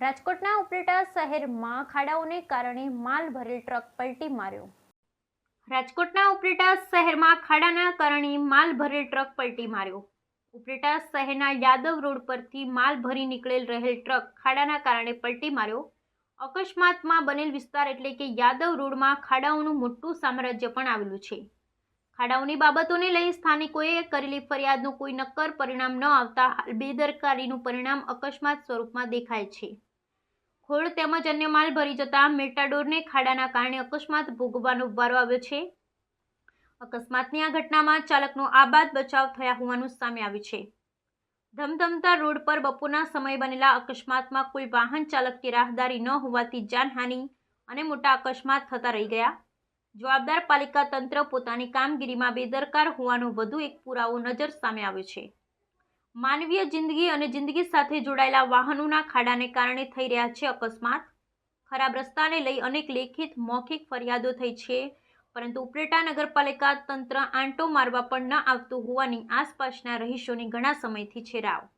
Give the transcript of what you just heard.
રાજકોટના ઉપલેટા શહેરમાં ખાડાઓને કારણે માલ ભરેલ ટ્રક પલટી માર્યો. રાજકોટના ઉપલેટા શહેરમાં ખાડાના કારણે માલ ભરેલ ટ્રક પલટી માર્યો. ઉપલેટા શહેરના યાદવ રોડ પરથી માલ ભરી નીકળેલ રહેલ ટ્રક ખાડાના કારણે પલટી માર્યો. અકસ્માતમાં બનેલ વિસ્તાર એટલે કે યાદવ રોડમાં ખાડાઓનું મોટું સામ્રાજ્ય પણ આવેલું છે. ખાડાઓની બાબતોને લઈ સ્થાનિકોએ કરેલી ફરિયાદનું કોઈ નક્કર પરિણામ ન આવતા હાલ બેદરકારીનું પરિણામ અકસ્માત સ્વરૂપમાં દેખાય છે. ખોળ તેમજ અન્ય માલ ભરી જતા મેટાડોરને ખાડાના કારણે અકસ્માત ભોગવવાનો વારો આવ્યો છે. અકસ્માતની આ ઘટનામાં ચાલકનો આબાદ બચાવ થયા હોવાનું સામે આવ્યું છે. ધમધમતા રોડ પર બપોરના સમયે બનેલા અકસ્માતમાં કોઈ વાહન ચાલક કે રાહદારી ન હોવાથી જાનહાનિ અને મોટા અકસ્માત થતા રહી ગયા. જવાબદાર પાલિકા તંત્ર પોતાની કામગીરીમાં બેદરકાર હોવાનો વધુ એક પુરાવો નજર સામે આવ્યો છે. માનવીય જિંદગી અને જિંદગી સાથે જોડાયેલા વાહનોના ખાડાને કારણે થઈ રહ્યા છે અકસ્માત. ખરાબ રસ્તાને લઈ અનેક લેખિત, મૌખિક ફરિયાદો થઈ છે, પરંતુ ઉપરેટા નગરપાલિકા તંત્ર આંટો મારવા પણ ન આવતું હોવાની આસપાસના રહીશોની ઘણા સમયથી છે રાવ